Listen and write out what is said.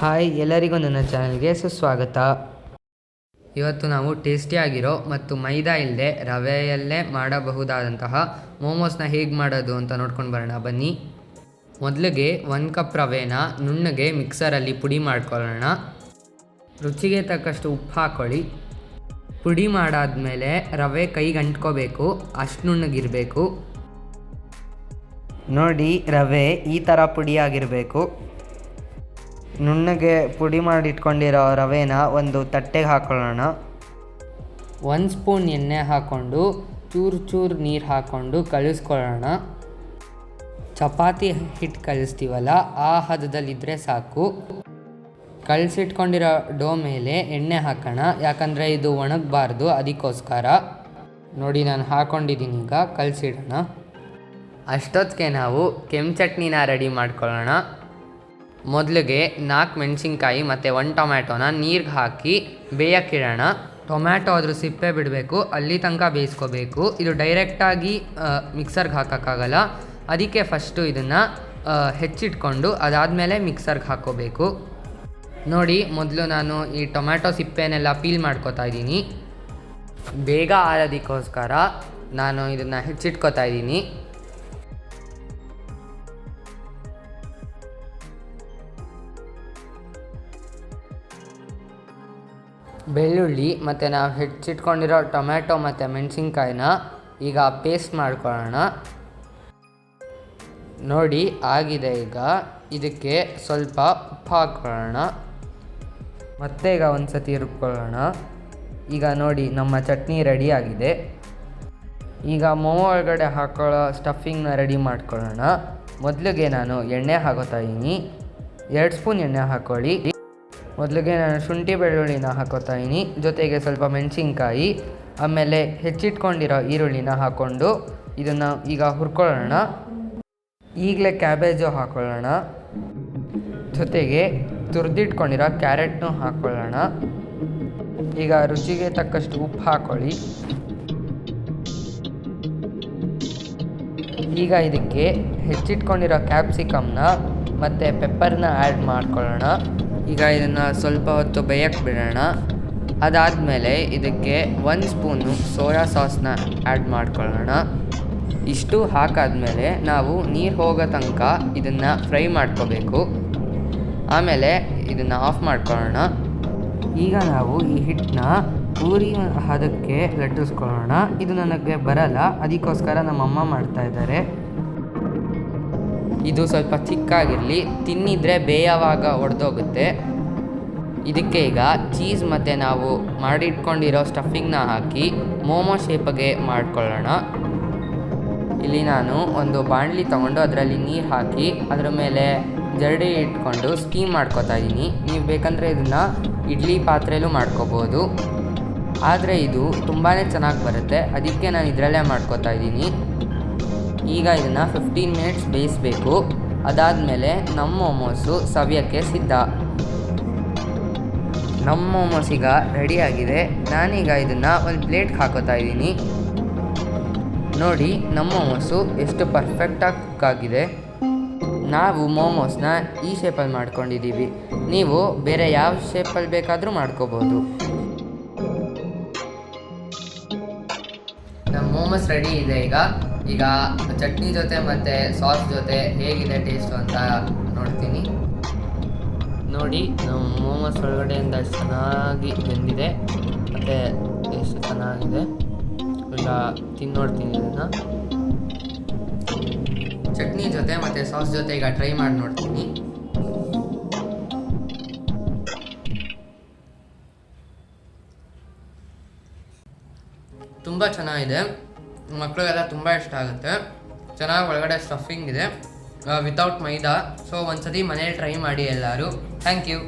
Hi ಎಲ್ಲರಿಗೂ ನನ್ನ ಚಾನಲ್ಗೆ ಸುಸ್ವಾಗತ. ಇವತ್ತು ನಾವು ಟೇಸ್ಟಿಯಾಗಿರೋ ಮತ್ತು ಮೈದಾ ಇಲ್ಲದೆ ರವೆಯಲ್ಲೇ ಮಾಡಬಹುದಾದಂತಹ ಮೋಮೋಸ್ನ ಹೇಗೆ ಮಾಡೋದು ಅಂತ ನೋಡ್ಕೊಂಡು ಬರೋಣ, ಬನ್ನಿ. ಮೊದಲಿಗೆ ಒಂದು ಕಪ್ ರವೆನ ನುಣ್ಣಗೆ ಮಿಕ್ಸರಲ್ಲಿ ಪುಡಿ ಮಾಡ್ಕೊಳ್ಳೋಣ. ರುಚಿಗೆ ತಕ್ಕಷ್ಟು ಉಪ್ಪು ಹಾಕ್ಕೊಳ್ಳಿ ಪುಡಿ ಮಾಡಾದಮೇಲೆ ರವೆ ಕೈಗೆ ಅಂಟ್ಕೋಬೇಕು, ಅಷ್ಟು ನುಣ್ಣಗಿರಬೇಕು. ನೋಡಿ, ರವೆ ಈ ಥರ ಪುಡಿಯಾಗಿರಬೇಕು ನುಣ್ಣಗೆ ಪುಡಿ ಮಾಡಿ ಇಟ್ಕೊಂಡಿರೋ ರವೆನ ಒಂದು ತಟ್ಟೆಗೆ ಹಾಕೊಳ್ಳೋಣ. ಒಂದು ಸ್ಪೂನ್ ಎಣ್ಣೆ ಹಾಕ್ಕೊಂಡು ಚೂರು ಚೂರು ನೀರು ಹಾಕ್ಕೊಂಡು ಕಲಿಸ್ಕೊಳ್ಳೋಣ ಚಪಾತಿ ಹಿಟ್ಟು ಕಲಿಸ್ತೀವಲ್ಲ ಆ ಹದದಲ್ಲಿದ್ದರೆ ಸಾಕು. ಕಳಿಸಿಟ್ಕೊಂಡಿರೋ ಡೋ ಮೇಲೆ ಎಣ್ಣೆ ಹಾಕೋಣ, ಯಾಕಂದರೆ ಇದು ಒಣಗಬಾರ್ದು, ಅದಕ್ಕೋಸ್ಕರ. ನೋಡಿ, ನಾನು ಹಾಕ್ಕೊಂಡಿದ್ದೀನಿ ಈಗ ಕಲಸಿಡೋಣ ಅಷ್ಟೊತ್ತಿಗೆ ನಾವು ಕೆಂಪು ಚಟ್ನಿನ ರೆಡಿ ಮಾಡ್ಕೊಳ್ಳೋಣ. ಮೊದಲಿಗೆ ನಾಲ್ಕು ಮೆಣಸಿನ್ಕಾಯಿ ಮತ್ತು ಒಂದು ಟೊಮ್ಯಾಟೋನ ನೀರಿಗೆ ಹಾಕಿ ಬೇಯಕ್ಕಿಡೋಣ ಟೊಮ್ಯಾಟೊ ಅದ್ರ ಸಿಪ್ಪೆ ಬಿಡಬೇಕು, ಅಲ್ಲಿ ತನಕ ಬೇಯಿಸ್ಕೋಬೇಕು. ಇದು ಡೈರೆಕ್ಟಾಗಿ ಮಿಕ್ಸರ್ಗೆ ಹಾಕೋಕ್ಕಾಗಲ್ಲ. ಅದಕ್ಕೆ ಫಸ್ಟು ಇದನ್ನು ಹೆಚ್ಚಿಟ್ಕೊಂಡು ಅದಾದಮೇಲೆ ಮಿಕ್ಸರ್ಗೆ ಹಾಕ್ಕೋಬೇಕು. ನೋಡಿ, ಮೊದಲು ನಾನು ಈ ಟೊಮ್ಯಾಟೊ ಸಿಪ್ಪೆನೆಲ್ಲ ಪೀಲ್ ಮಾಡ್ಕೋತಾ ಇದ್ದೀನಿ. ಬೇಗ ಆರೋದಕ್ಕೋಸ್ಕರ ನಾನು ಇದನ್ನು ಹೆಚ್ಚಿಟ್ಕೋತಾ ಇದ್ದೀನಿ. ಬೆಳ್ಳುಳ್ಳಿ ಮತ್ತು ನಾವು ಹೆಚ್ಚಿಟ್ಕೊಂಡಿರೋ ಟೊಮ್ಯಾಟೊ ಮತ್ತು ಮೆಣಸಿನ್ಕಾಯಿನ ಈಗ ಪೇಸ್ಟ್ ಮಾಡ್ಕೊಳ್ಳೋಣ. ನೋಡಿ, ಆಗಿದೆ ಈಗ. ಇದಕ್ಕೆ ಸ್ವಲ್ಪ ಉಪ್ಪು ಹಾಕ್ಕೊಳ್ಳೋಣ ಮತ್ತೆ ಈಗ ಒಂದು ಸತಿ ರುಬ್ಕೊಳ್ಳೋಣ. ಈಗ ನೋಡಿ, ನಮ್ಮ ಚಟ್ನಿ ರೆಡಿ ಆಗಿದೆ. ಈಗ ಮೋಮೋ ಒಳಗಡೆ ಹಾಕೊಳ್ಳೋ ಸ್ಟಫಿಂಗ್ನ ರೆಡಿ ಮಾಡ್ಕೊಳ್ಳೋಣ. ಮೊದಲಿಗೆ ನಾನು ಎಣ್ಣೆ ಹಾಕೋತಾ ಇದ್ದೀನಿ. ಎರಡು ಸ್ಪೂನ್ ಎಣ್ಣೆ ಹಾಕ್ಕೊಳ್ಳಿ ಮೊದಲಿಗೆ ನಾನು ಶುಂಠಿ ಬೆಳ್ಳುಳ್ಳಿನ ಹಾಕೋತಾ ಜೊತೆಗೆ ಸ್ವಲ್ಪ ಮೆಣಸಿನ್ಕಾಯಿ, ಆಮೇಲೆ ಹೆಚ್ಚಿಟ್ಕೊಂಡಿರೋ ಈರುಳ್ಳಿನ ಹಾಕ್ಕೊಂಡು ಇದನ್ನು ಈಗ ಹುರ್ಕೊಳ್ಳೋಣ. ಈಗಲೇ ಕ್ಯಾಬೇಜು ಹಾಕ್ಕೊಳ್ಳೋಣ ಜೊತೆಗೆ ತುರಿದಿಟ್ಕೊಂಡಿರೋ ಕ್ಯಾರೆಟ್ನೂ ಹಾಕ್ಕೊಳ್ಳೋಣ ಈಗ ರುಚಿಗೆ ತಕ್ಕಷ್ಟು ಉಪ್ಪು ಹಾಕ್ಕೊಳ್ಳಿ ಈಗ ಇದಕ್ಕೆ ಹೆಚ್ಚಿಟ್ಕೊಂಡಿರೋ ಕ್ಯಾಪ್ಸಿಕಮ್ನ ಮತ್ತು ಪೆಪ್ಪರ್ನ ಆ್ಯಡ್ ಮಾಡ್ಕೊಳ್ಳೋಣ. ಈಗ ಇದನ್ನು ಸ್ವಲ್ಪ ಹೊತ್ತು ಬೇಯಕ್ಕೆ ಬಿಡೋಣ. ಅದಾದಮೇಲೆ ಇದಕ್ಕೆ ಒಂದು ಸ್ಪೂನು ಸೋಯಾ ಸಾಸ್ನ ಆ್ಯಡ್ ಮಾಡ್ಕೊಳ್ಳೋಣ. ಇಷ್ಟು ಹಾಕಾದಮೇಲೆ ನಾವು ನೀರು ಹೋಗೋ ತನಕ ಇದನ್ನು ಫ್ರೈ ಮಾಡ್ಕೋಬೇಕು. ಆಮೇಲೆ ಇದನ್ನು ಆಫ್ ಮಾಡ್ಕೊಳ್ಳೋಣ. ಈಗ ನಾವು ಈ ಹಿಟ್ಟನ್ನ ಪೂರಿ ಹದಕ್ಕೆ ಲಟ್ಟಿಸ್ಕೊಳ್ಳೋಣ. ಇದು ನನಗೆ ಬರಲ್ಲ, ಅದಕ್ಕೋಸ್ಕರ ನಮ್ಮಮ್ಮ ಮಾಡ್ತಾ ಇದ್ದಾರೆ. ಇದು ಸ್ವಲ್ಪ ಚಿಕ್ಕಾಗಿರಲಿ ತಿನ್ನಿದ್ರೆ ಬೇಯವಾಗ ಒಡೆದೋಗುತ್ತೆ. ಇದಕ್ಕೆ ಈಗ ಚೀಸ್ ಮತ್ತು ನಾವು ಮಾಡಿಟ್ಕೊಂಡಿರೋ ಸ್ಟಫಿಂಗ್ನ ಹಾಕಿ ಮೋಮೋ ಶೇಪಗೆ ಮಾಡ್ಕೊಳ್ಳೋಣ. ಇಲ್ಲಿ ನಾನು ಒಂದು ಬಾಣಲಿ ತೊಗೊಂಡು ಅದರಲ್ಲಿ ನೀರು ಹಾಕಿ ಅದರ ಮೇಲೆ ಜರಡಿ ಇಟ್ಕೊಂಡು ಸ್ಟೀಮ್ ಮಾಡ್ಕೋತಾ ಇದ್ದೀನಿ ನೀವು ಬೇಕಂದರೆ ಇದನ್ನು ಇಡ್ಲಿ ಪಾತ್ರೆಯಲ್ಲೂ ಮಾಡ್ಕೋಬೋದು. ಆದರೆ ಇದು ತುಂಬಾ ಚೆನ್ನಾಗಿ ಬರುತ್ತೆ. ಅದಕ್ಕೆ ನಾನು ಇದರಲ್ಲೇ ಮಾಡ್ಕೋತಾ ಇದ್ದೀನಿ ಈಗ ಇದನ್ನು ಫಿಫ್ಟೀನ್ ಮಿನಿಟ್ಸ್ ಬೇಯಿಸಬೇಕು. ಅದಾದಮೇಲೆ ನಮ್ಮ ಮೋಮೋಸು ಸವಿಯೋಕ್ಕೆ ಸಿದ್ಧ. ನಮ್ಮ ಮೋಮೋಸ್ ಈಗ ರೆಡಿಯಾಗಿದೆ ನಾನೀಗ ಇದನ್ನು ಒಂದು ಪ್ಲೇಟ್ಗೆ ಹಾಕೋತಾ ಇದ್ದೀನಿ. ನೋಡಿ, ನಮ್ಮ ಮೋಮೋಸು ಎಷ್ಟು ಪರ್ಫೆಕ್ಟಾಗಿ ಕುಕ್ ಆಗಿದೆ. ನಾವು ಮೋಮೋಸ್ನ ಈ ಶೇಪಲ್ಲಿ ಮಾಡ್ಕೊಂಡಿದ್ದೀವಿ. ನೀವು ಬೇರೆ ಯಾವ ಶೇಪಲ್ಲಿ ಬೇಕಾದರೂ ಮಾಡ್ಕೋಬೋದು. ನಮ್ಮ ಮೋಮೋಸ್ ರೆಡಿ ಇದೆ ಈಗ. ಈಗ ಚಟ್ನಿ ಜೊತೆ ಮತ್ತು ಸಾಸ್ ಜೊತೆ ಹೇಗಿದೆ ಟೇಸ್ಟು ಅಂತ ನೋಡ್ತೀನಿ. ನೋಡಿ ನಮ್ಮ ಮೋಮೋಸ್ ಒಳಗಡೆಯಿಂದ ಚೆನ್ನಾಗಿ ಬೆಂದಿದೆ. ಮತ್ತು ಟೇಸ್ಟ್ ಚೆನ್ನಾಗಿದೆ. ಈಗ ತಿಂದು ನೋಡ್ತೀನಿ ಇದನ್ನು. ಚಟ್ನಿ ಜೊತೆ ಮತ್ತು ಸಾಸ್ ಜೊತೆ ಈಗ ಟ್ರೈ ಮಾಡಿ ನೋಡ್ತೀನಿ. ತುಂಬ ಚೆನ್ನಾಗಿದೆ. ಮಕ್ಕಳಿಗೆಲ್ಲ ತುಂಬ ಇಷ್ಟ ಆಗುತ್ತೆ. ಚೆನ್ನಾಗಿ ಒಳಗಡೆ ಸ್ಟಫಿಂಗ್ ಇದೆ. ವಿತೌಟ್ ಮೈದಾ. ಸೊ ಒಂದ್ಸತಿ ಮನೇಲಿ ಟ್ರೈ ಮಾಡಿ ಎಲ್ಲರೂ. Thank you